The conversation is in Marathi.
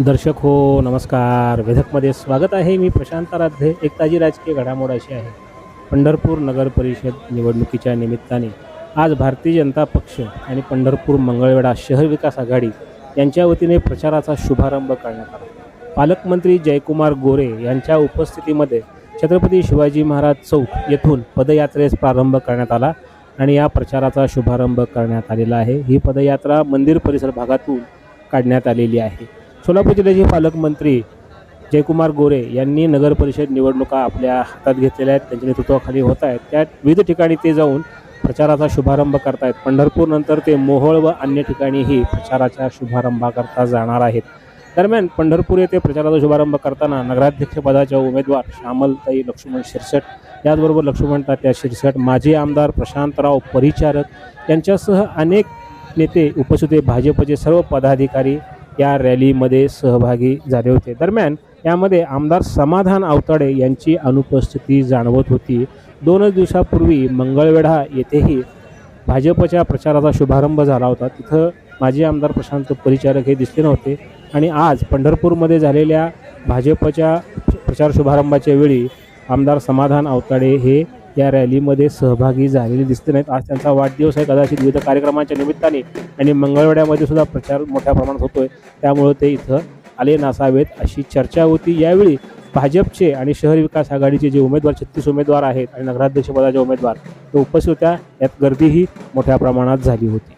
दर्शक हो नमस्कार. वेधकमध्ये स्वागत आहे. मी प्रशांत आराध्य. एक ताजी राजकीय घडामोड अशी आहे. पंढरपूर नगर परिषद निवडणुकीच्या निमित्ताने आज भारतीय जनता पक्ष आणि पंढरपूर मंगळवेढा शहर विकास आघाडी यांच्या वतीने प्रचाराचा शुभारंभ करण्यात आला. पालकमंत्री जयकुमार गोरे यांच्या उपस्थितीमध्ये छत्रपती शिवाजी महाराज चौक येथून पदयात्रेस प्रारंभ करण्यात आला आणि या प्रचाराचा शुभारंभ करण्यात आलेला आहे. ही पदयात्रा मंदिर परिसर भागातून काढण्यात आलेली आहे. सोलापूर जिल्ह्याचे पालकमंत्री जयकुमार गोरे यांनी नगर परिषद निवडणुका आपल्या हातात घेतलेल्या आहेत. त्यांच्या नेतृत्वाखाली होत आहेत. त्या विविध ठिकाणी ते जाऊन प्रचाराचा शुभारंभ करतायत. पंढरपूरनंतर ते मोहोळ व अन्य ठिकाणीही प्रचाराच्या शुभारंभाकरता जाणार आहेत. दरम्यान पंढरपूर येथे प्रचाराचा शुभारंभ करताना नगराध्यक्षपदाच्या उमेदवार श्यामलताई लक्ष्मण शिरसट याचबरोबर लक्ष्मण तात्या शिरसट माजी आमदार प्रशांतराव परिचारक यांच्यासह अनेक नेते उपस्थित भाजपचे सर्व पदाधिकारी या रॅलीमध्ये सहभागी झाले होते. दरम्यान यामध्ये आमदार समाधान आवताडे यांची अनुपस्थिती जाणवत होती. दोनच दिवसापूर्वी मंगळवेढा येथेही भाजपच्या प्रचाराचा शुभारंभ झाला होता. तिथं माजी आमदार प्रशांत परिचारक हे दिसले नव्हते आणि आज पंढरपूरमध्ये झालेल्या भाजपच्या प्रचार शुभारंभाच्या वेळी आमदार समाधान आवताडे हे या रॅलीमध्ये सहभागी झालेले दिसते नाहीत. आज त्यांचा वाढदिवस आहे. कदाचित विविध कार्यक्रमांच्या निमित्ताने आणि मंगळवाड्यामध्ये सुद्धा प्रचार मोठ्या प्रमाणात होतोय. त्यामुळे ते इथं आले नसावेत अशी चर्चा होती. यावेळी भाजपचे आणि शहर विकास आघाडीचे जे उमेदवार छत्तीस उमेदवार आहेत आणि नगराध्यक्षपदाचे उमेदवार ते उपस्थित होत्या. यात गर्दीही मोठ्या प्रमाणात झाली होती.